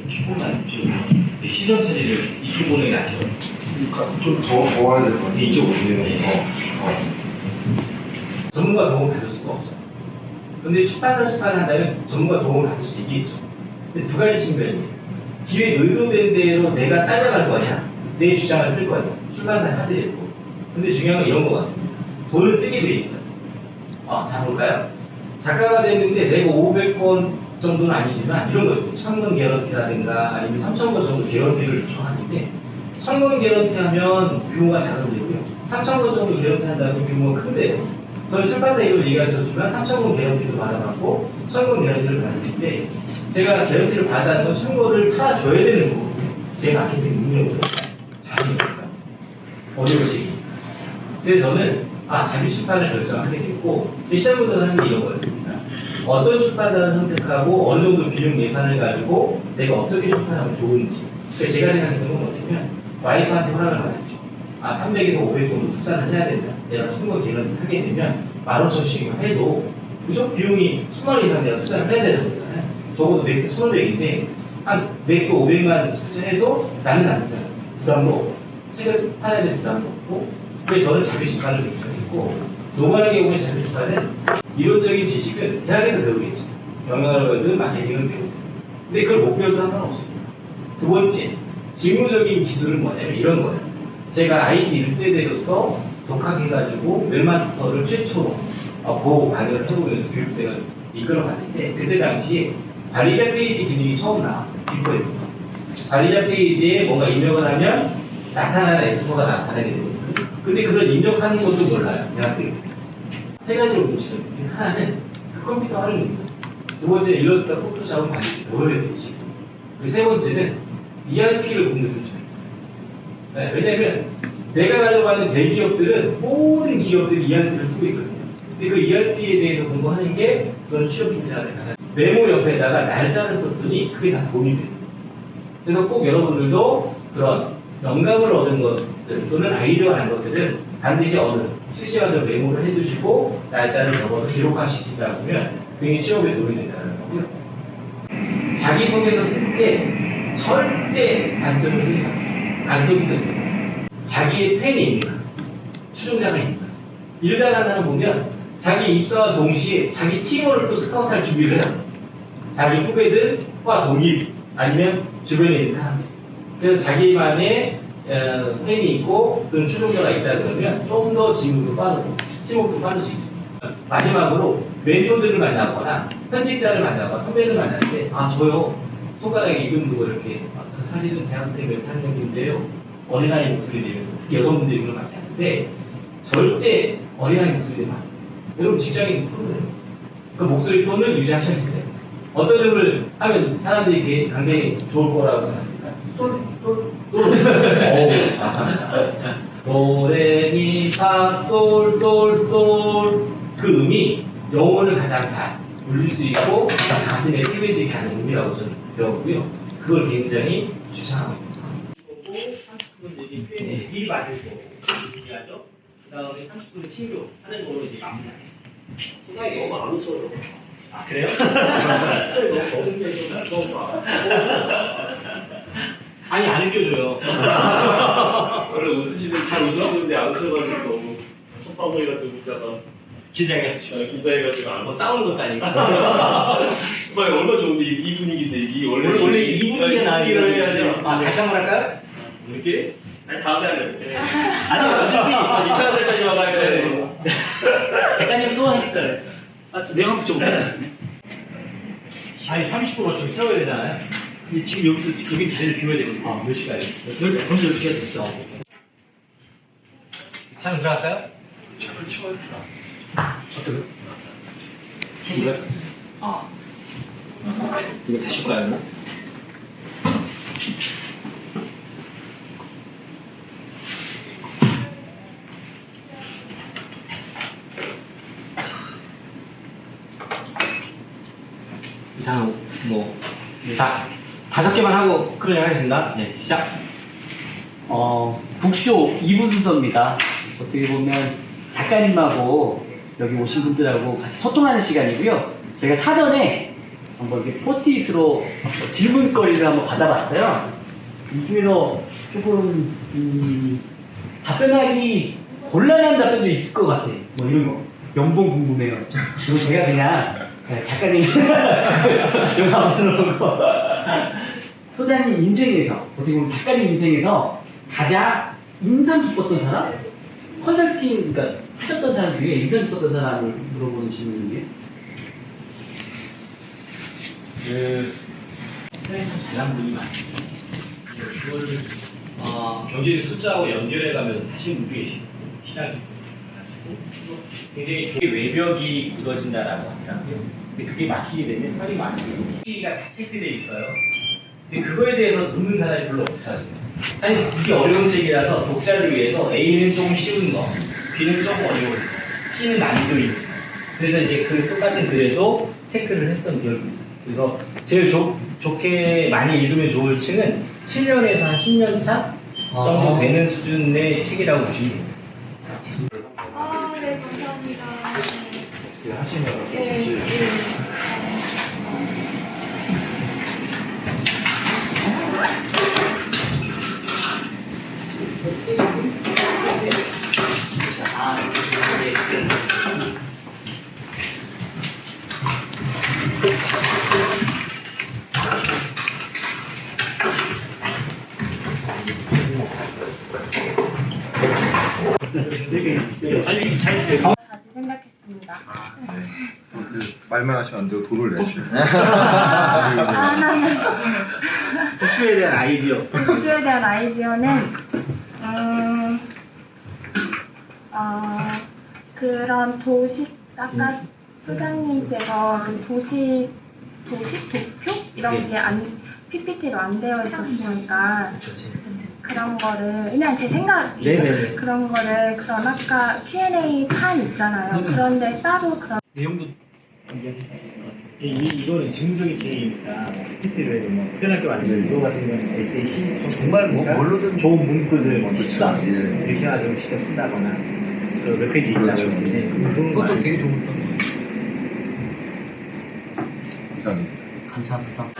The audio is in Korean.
좀 조금만 좀 시선 처리를 이쪽 보는 게 낫죠. 그러니까 좀더 더 와야 될 것 같아. 이쪽으로 보내면 어, 어. 전문가 도움을 받을 수가 없어. 근데 출판사 출판을 한다면 전문가 도움을 받을 수 있겠죠. 근데 두 가지 측면이 기획 의도된 대로 내가 따라갈 거냐, 내 주장을 풀 거냐, 출판사 하드리고. 근데 중요한 건 이런 거 같습니다. 돈을 쓰게 돼 있어요. 어, 자 볼까요? 작가가 됐는데 내가 500권 정도는 아니지만 이런 거 있죠. 1000권 개런티라든가 아니면 3000권 정도 개런티를 요청하는데 1000권 개런티 하면 규모가 작아지고요. 3000권 정도 개런티 한다면 규모가 큰데요. 저는 출판사 이걸 얘기하셨지만 3,000권 개런티도 받아봤고 1,000권 개런티를 받았는데 제가 개런티를 받아는 건 1,000권을 팔아줘야 되는 거고 제 마케팅 능력으로 자신이니까 어려우시기 그래서 저는 아 자기 출판을 결정하겠고 시작부터 하는 게 이런 거였습니다 어떤 출판사를 선택하고 어느 정도 비용 예산을 가지고 내가 어떻게 출판하면 좋은지. 그래서 제가 생각했던 건 뭐냐면 와이프한테 허락을 받았죠. 아 300에서 500 정도 투자를 해야 된다. 내가 충분히 개런티 하게 되면 15,000씩만 해도 무조건 비용이 10만 원 이상 내가 투자를 해야 되는 거잖아요. 적어도 맥스 1,500인데 한 맥스 500만 투자해도 나는 안 되잖아요 부담도 없고. 책을 팔아야 될 부담도 없고. 그래서 저는 자기 주가를 결정했고 노관의 경우에 주가는 이론적인 지식은 대학에서 배우겠죠 경영을 배우든 마케팅을 배우든. 근데 그걸 못 배워도 상관없습니다 두 번째 직무적인 기술은 뭐냐면 이런 거예요. 제가 아이디 1세대로서 독학해가지고 웹마스터를 최초로 어, 보고 강의를 해보면서 교육생을 이끌어갔는데 그때 당시에 관리자 페이지 기능이 처음 나왔어요. 빅포에서 관리자 페이지에 뭔가 입력을 하면 나타나는 에디터가 나타나게 되거든요. 근데 그걸 입력하는 것도 몰라요 대학생들 세 가지로 보시면 하나는 그 컴퓨터 활용입니다 두 번째는 일러스트 포토샵을 반드시 배워야 되지. 그리고 세 번째는 ERP를 공부했으면 좋겠어요. 네, 왜냐면 내가 가려고 하는 대기업들은 모든 기업들이 ERP를 쓰고 있거든요. 근데 그 ERP에 대해서 공부하는 게 저는 취업 준비자들 가장 메모 옆에다가 날짜를 썼더니 그게 다 도움이 돼요. 그래서 꼭 여러분들도 그런 영감을 얻은 것들 또는 아이디어가 난 것들은 반드시 어느 실시간으로 메모를 해두시고 날짜를 적어서 기록화시키다 보면 굉장히 취업에 도움이 된다는 거고요. 자기소개서 쓸 때 절대 단점을 쓰지 마세요. 안 써도 돼요. 자기의 팬이 있는가, 추종자가 있는가. 일단 하나를 보면 자기 입사와 동시에 자기 팀원을 또 스카우트할 준비를 해요. 자기 후배들과 동일 아니면 주변에 있는 사람들. 그래서 자기만의 어, 팬이 있고 또는 추종자가 있다 그러면 좀더 진급도 빠르고 팀워크도 빠를 수 있습니다. 마지막으로 멘토들을 만나거나 편집자를 만나거나 선배를 만날 때아 저요 손가락에 이름 두고 이렇게 아, 저 사실은 대학생 몇 학년인데요 어린아이 목소리 내면서 여성분들이 그걸 많이 하는데 절대 어린아이 목소리 만 여러분 직장인 프로그램 그 목소리 톤을 유지하셔야 돼요 어떤 점을 하면 사람들이 굉장히 좋을 거라고 생각하십니까? 오, 감사합니다. 도레미 파솔솔솔 그 음이 영혼을 가장 잘 울릴 수 있고 가슴에 새겨지게 하는 음이라고 저는 배웠고요. 그걸 굉장히. 30분 이제 미리 맞을 거 준비하죠. 그 다음에 30분 친교 하는 걸로 이제 마무리하겠습니다. 생각이 너무 안 웃어요. 아 그래요? 너무 저승되고 너무 좋 아. 아니 안 웃겨줘요. 원래 웃으시면 잘 웃으시는데 안 웃어가지고 너무 첫방울 같은 웃다가 긴장했죠. 긴장해가지고 안 뭐. 싸우는 것도 아니고. 정말 얼마나 좋은데 이, 이 분위기인데 이 원래 원래 원래 이 분위기가 분위기로 해야지. 아 다시 한 번 할까요? 우리끼리? 아니 다음에 하려고. 아니요 어차피 2차 전까지 와가야 돼. 작가님 또 하실 거예요. 아, 내가 한번 붙여볼게요. 아니 30분 어차피 세워야 되잖아요. 지금 여기서 여기 자리를 비워야 되거든요. 아, 몇 시까지? 벌써 10시가 됐어. 참 들어갈까요? 자꾸 치워야 어떻게? 이거? 아. 이거 다시 가요? 이상 뭐 다, 다섯 개만 하고 클리어 하겠습니다. 네, 시작. 어, 북쇼 2부 순서입니다. 어떻게 보면 작가님하고 여기 오신 분들하고 같이 소통하는 시간이고요. 저희가 사전에 한번 이렇게 포스트잇으로 질문거리를 한번 받아봤어요. 이 중에서 조금 음, 답변하기 곤란한 답변도 있을 것 같아. 뭐 이런 거. 연봉 궁금해요. 이거 제가 그냥 그냥 작가님 영화 만들어 놓고 소장님 인생에서 어떻게 보면 작가님 인생에서 가장 인상 깊었던 사람? 컨설팅 그러니까 하셨던 사람 중에 인상 깊었던 사람을 물어보는 질문이에요. 그참 잘난 분이 많아요. 그걸 어, 경제를 숫자하고 연결해가면서 분도 계시고 시장이 가지고 굉장히 조- 외벽이 굳어진다라고 하더라고요. 근데 그게 막히게 되면 혈이 막히고 키가 다 체크돼 있어요. 근데 그거에 대해서 묻는 사람이 별로 없더라고요. 아니 이게 어려운 책이라서 독자를 위해서 A는 조금 쉬운 거, B는 조금 어려운 거, C는 난이도 있는 거. 그래서 이제 그 똑같은 글에도 체크를 했던 있어요. 그래서 제일 좋, 좋게 많이 읽으면 좋을 층은 7년에서 한 10년 차 정도 아. 되는 수준의 책이라고 보시면 돼요. 아, 다시 생각했습니다. 그 말만 하시면 안 되고 돈을 내시요. 아, 하나는 복수에 대한 아이디어. 복수에 대한 아이디어는 음, 어, 그런 도시 아까 소장님께서 그 도시 도시 도표? 이런 게 안 PPT로 안 되어 있었으니까 그런 거를 그냥 제 생각이 네네네. 그런 거를 그런 아까 Q&A 판 있잖아요. 그런데 따로 그런 내용도 이, 이거는 책이니까 PPT로 해도 뭐 편하게 만들고 이거 같은 경우는 에세이 정말 뭐 뭘로든 좋은 문구들 뭐 식사 이렇게 해가지고 직접 쓴다거나 그몇 페이지 그렇죠. 했는데 그것도 되게 좋은 거 이상입니다. 감사합니다.